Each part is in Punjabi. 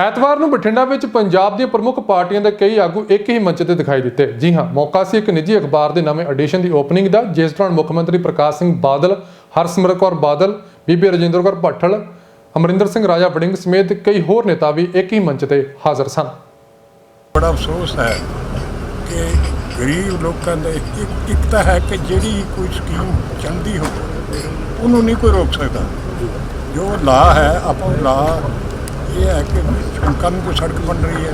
ਐਤਵਾਰ ਨੂੰ ਬਠਿੰਡਾ ਵਿੱਚ ਪੰਜਾਬ ਦੀਆਂ ਪ੍ਰਮੁੱਖ ਪਾਰਟੀਆਂ ਦੇ ਕਈ ਆਗੂ ਇੱਕ ਹੀ ਮੰਚ ਤੇ ਦਿਖਾਈ ਦਿੱਤੇ। ਜੀ ਹਾਂ, ਮੌਕਾ ਸੀ ਇੱਕ ਨਿੱਜੀ ਅਖਬਾਰ ਦੇ ਨਵੇਂ ਐਡੀਸ਼ਨ ਦੀ ਓਪਨਿੰਗ ਦਾ, ਜਿਸ ਦੌਰਾਨ ਮੁੱਖ ਮੰਤਰੀ ਪ੍ਰਕਾਸ਼ ਸਿੰਘ ਬਾਦਲ, ਹਰਸਿਮਰਤ ਕੌਰ ਬਾਦਲ, ਬੀਬੀ ਰਜਿੰਦਰ ਕੌਰ ਭੱਠਲ, ਅਮਰਿੰਦਰ ਸਿੰਘ ਰਾਜਾ ਵੜਿੰਗ ਸਮੇਤ ਕਈ ਹੋਰ ਨੇਤਾ ਵੀ ਇੱਕ ਹੀ ਮੰਚ ਤੇ ਹਾਜ਼ਰ ਸਨ। ਬੜਾ ਅਫਸੋਸ ਹੈ ਕਿ ਗਰੀਬ ਲੋਕਾਂ ਦੇ ਇੱਕ ਇੱਕ ਤਾਂ ਹੈ ਕਿ ਜਿਹੜੀ ਕੋਈ ਸਕੀਮ ਚੱਲਦੀ ਹੋਵੇ, ਉਹਨੂੰ ਨਹੀਂ ਕੋਈ ਰੋਕ ਸਕਦਾ। ਜੋ ਲਾ ਹੈ, ਆਪਾਂ ਲਾ ਇਹ ਹੈ ਕਿ ਸ਼ੰਕਾਂ ਨੂੰ ਕੋਈ ਸੜਕ ਬਣ ਰਹੀ ਹੈ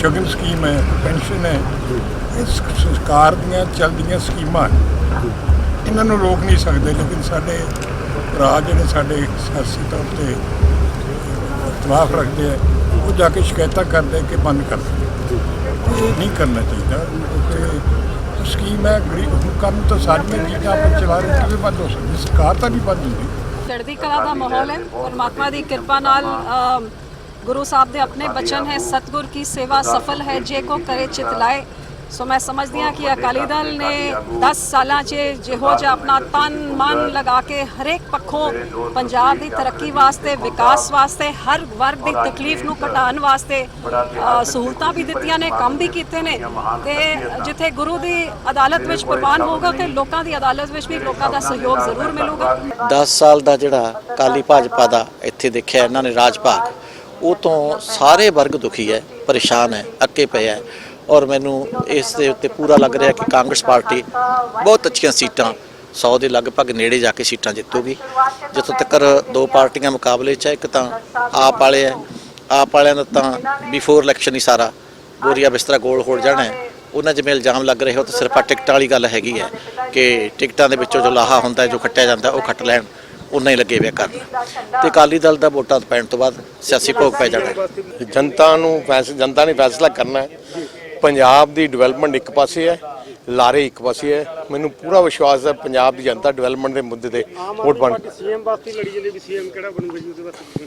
ਸ਼ਗਨ ਸਕੀਮ ਹੈ, ਪੈਨਸ਼ਨ ਹੈ, ਇਹ ਸਰਕਾਰ ਦੀਆਂ ਚੱਲਦੀਆਂ ਸਕੀਮਾਂ ਇਹਨਾਂ ਨੂੰ ਰੋਕ ਨਹੀਂ ਸਕਦੇ, ਲੇਕਿਨ ਸਾਡੇ ਰਾਜ ਜਿਹੜੇ ਸਾਡੇ ਸਿਆਸੀ ਤੌਰ ਤੇ ਇਤਲਾਫ ਰੱਖਦੇ ਆ, ਉਹ ਜਾ ਕੇ ਸ਼ਿਕਾਇਤਾਂ ਕਰਦੇ ਕਿ ਬੰਦ ਕਰ ਇਹ ਨਹੀਂ ਕਰਨਾ ਚਾਹੀਦਾ। ਤੇ ਸਕੀਮ ਹੈ, ਗਰੀਬ ਲੋਕਾਂ ਨੂੰ ਤਾਂ ਸਾਰੀਆਂ ਚੀਜ਼ਾਂ ਆਪਾਂ ਚਲਾ ਰਹੇ ਕਿਵੇਂ ਬੰਦ ਹੋ ਸਕਦੀ? ਸਰਕਾਰ ਤਾਂ ਨਹੀਂ ਬੰਦ ਹੁੰਦੀ। ਚੜ੍ਹਦੀ ਕਲਾ ਦਾ ਮਾਹੌਲ ਹੈ। ਪਰਮਾਤਮਾ ਦੀ ਕਿਰਪਾ ਨਾਲ ਗੁਰੂ ਸਾਹਿਬ ਦੇ ਆਪਣੇ ਬਚਨ ਹੈ, ਸਤਗੁਰ ਕੀ ਸੇਵਾ ਸਫਲ ਹੈ, ਜੇ ਕੋ ਕਰੇ ਚਿਤ ਲਾਏ। ਸੋ ਮੈਂ ਸਮਝਦੀ ਹਾਂ ਕਿ ਅਕਾਲੀ ਦਲ ਨੇ 10 ਸਾਲਾਂ 'ਚ ਜਿਹੋ ਜਿਹਾ ਆਪਣਾ ਤਨ ਮਨ ਲਗਾ ਕੇ ਹਰੇਕ ਪੱਖੋਂ ਪੰਜਾਬ ਦੀ ਤਰੱਕੀ ਵਾਸਤੇ ਵਿਕਾਸ ਵਾਸਤੇ ਹਰ ਵਰਗ ਦੀ ਤਕਲੀਫ ਨੂੰ ਘਟਾਉਣ ਵਾਸਤੇ ਸਹੂਲਤਾਂ ਵੀ ਦਿੱਤੀਆਂ ਨੇ ਕੰਮ ਵੀ ਕੀਤੇ ਨੇ ਤੇ ਜਿੱਥੇ ਗੁਰੂ ਦੀ ਅਦਾਲਤ ਵਿੱਚ ਪ੍ਰਵਾਨ ਹੋਊਗਾ ਤੇ ਲੋਕਾਂ ਦੀ ਅਦਾਲਤ ਵਿੱਚ ਵੀ ਲੋਕਾਂ ਦਾ ਸਹਿਯੋਗ ਜ਼ਰੂਰ ਮਿਲੂਗਾ 10 ਸਾਲ ਦਾ ਜਿਹੜਾ ਕਾਲੀ ਭਾਜਪਾ ਦਾ ਇੱਥੇ ਦੇਖਿਆ ਇਹਨਾਂ ਨੇ ਰਾਜ ਭਾਗ ਉਹ ਤੋਂ ਸਾਰੇ ਵਰਗ ਦੁਖੀ ਹੈ ਪਰੇਸ਼ਾਨ ਹੈ ਅੱਕੇ ਪਏ ਹੈ ਔਰ ਮੈਨੂੰ ਇਸ ਦੇ ਉੱਤੇ ਪੂਰਾ ਲੱਗ ਰਿਹਾ ਕਿ ਕਾਂਗਰਸ ਪਾਰਟੀ ਬਹੁਤ ਅੱਛੀਆਂ ਸੀਟਾਂ 100 ਦੇ ਲਗਭਗ ਨੇੜੇ ਜਾ ਕੇ ਸੀਟਾਂ ਜਿੱਤੂਗੀ। ਜਿੱਥੋਂ ਤੱਕ ਦੋ ਪਾਰਟੀਆਂ ਮੁਕਾਬਲੇ 'ਚ ਹੈ, ਇੱਕ ਤਾਂ ਆਪ ਵਾਲੇ ਹੈ। ਆਪ ਵਾਲਿਆਂ ਦਾ ਤਾਂ ਬਿਫੋਰ ਇਲੈਕਸ਼ਨ ਹੀ ਸਾਰਾ ਬੋਰੀਆ ਬਿਸਤਰਾ ਗੋਲ ਹੋ ਜਾਣਾ ਹੈ। ਉਹਨਾਂ ਜਿਵੇਂ ਇਲਜ਼ਾਮ ਲੱਗ ਰਹੇ ਹੋ ਤਾਂ ਸਿਰਫ ਆ ਟਿਕਟਾਂ ਵਾਲੀ ਗੱਲ ਹੈਗੀ ਹੈ ਕਿ ਟਿਕਟਾਂ ਦੇ ਵਿੱਚੋਂ ਜੋ ਲਾਹਾ ਹੁੰਦਾ ਜੋ ਖੱਟਿਆ ਜਾਂਦਾ, ਉਹ ਖੱਟ ਲੈਣ ਉਨਾ ਹੀ ਲੱਗੇ ਵੇ ਕਰਨ ਤੇ ਅਕਾਲੀ ਦਲ ਦਾ ਵੋਟਾਂ ਪੈਣ ਤੋਂ ਬਾਅਦ ਸਿਆਸੀ ਭੋਗ ਪੈ ਜਾਣਾ ਜਨਤਾ ਨੂੰ ਫੈਸਲਾ ਜਨਤਾ ਨੇ ਫੈਸਲਾ ਕਰਨਾ ਹੈ। ਪੰਜਾਬ ਦੀ ਡਿਵੈਲਪਮੈਂਟ ਇੱਕ ਪਾਸੇ ਹੈ ਲਾਰੇ ਇੱਕ ਪਾਸੇ ਹੈ। ਮੈਨੂੰ ਪੂਰਾ ਵਿਸ਼ਵਾਸ ਹੈ ਪੰਜਾਬ ਦੀ ਜਨਤਾ ਡਿਵੈਲਪਮੈਂਟ ਦੇ ਮੁੱਦੇ ਤੇ ਵੋਟ ਬਣ ਸੀਐਮ ਵਾਸਤੇ ਲੜੀ ਜਾਂਦੇ ਵੀ ਸੀਐਮ ਕਿਹੜਾ ਬਣੂਗਾ ਜੀ ਉਹਦੇ ਵਾਸਤੇ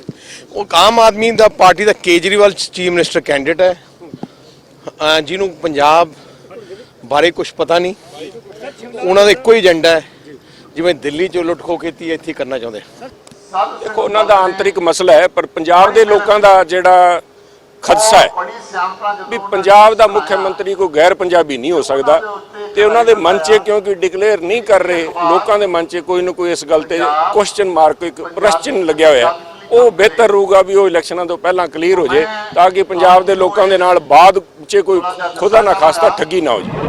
ਉਹ ਆਮ ਆਦਮੀ ਦਾ ਪਾਰਟੀ ਦਾ ਕੇਜਰੀਵਾਲ ਚੀਫ ਮਿਨਿਸਟਰ ਕੈਂਡੀਡੇਟ ਹੈ। ਜਿਹਨੂੰ ਪੰਜਾਬ ਬਾਰੇ ਕੁਝ ਪਤਾ ਨਹੀਂ। ਉਹਨਾਂ ਦਾ ਇੱਕੋ ਹੀ ਏਜੰਡਾ ਹੈ ਜਿਵੇਂ ਦਿੱਲੀ 'ਚ ਲੁੱਟ ਖੋ ਕੀਤੀ ਇੱਥੇ ਕਰਨਾ ਚਾਹੁੰਦੇ ਦੇਖੋ ਉਹਨਾਂ ਦਾ ਆਂਤਰਿਕ ਮਸਲਾ ਹੈ ਪਰ ਪੰਜਾਬ ਦੇ ਲੋਕਾਂ ਦਾ ਜਿਹੜਾ ਖਦਸ਼ਾ ਹੈ ਵੀ ਪੰਜਾਬ ਦਾ ਮੁੱਖ ਮੰਤਰੀ ਕੋਈ ਗੈਰ ਪੰਜਾਬੀ ਨਹੀਂ ਹੋ ਸਕਦਾ ਤੇ ਉਹਨਾਂ ਦੇ ਮਨ 'ਚ ਕਿਉਂਕਿ ਡਿਕਲੇਅਰ ਨਹੀਂ ਕਰ ਰਹੇ? ਲੋਕਾਂ ਦੇ ਮਨ 'ਚ ਕੋਈ ਨਾ ਕੋਈ ਇਸ ਗੱਲ ਤੇ ਕੁਐਸਚਨ ਮਾਰਕ ਇੱਕ ਪ੍ਰਸ਼ਨ ਲੱਗਿਆ ਹੋਇਆ। ਉਹ ਬਿਹਤਰ ਰਹੂਗਾ ਵੀ ਉਹ ਇਲੈਕਸ਼ਨਾਂ ਤੋਂ ਪਹਿਲਾਂ ਕਲੀਅਰ ਹੋ ਜੇ ਤਾਂ ਕਿ ਪੰਜਾਬ ਦੇ ਲੋਕਾਂ ਦੇ ਨਾਲ ਬਾਅਦ 'ਚ ਕੋਈ ਖੁਦਾ ਨਾ ਖਾਸਤਾ ਠੱਗੀ ਨਾ ਹੋ ਜੇ।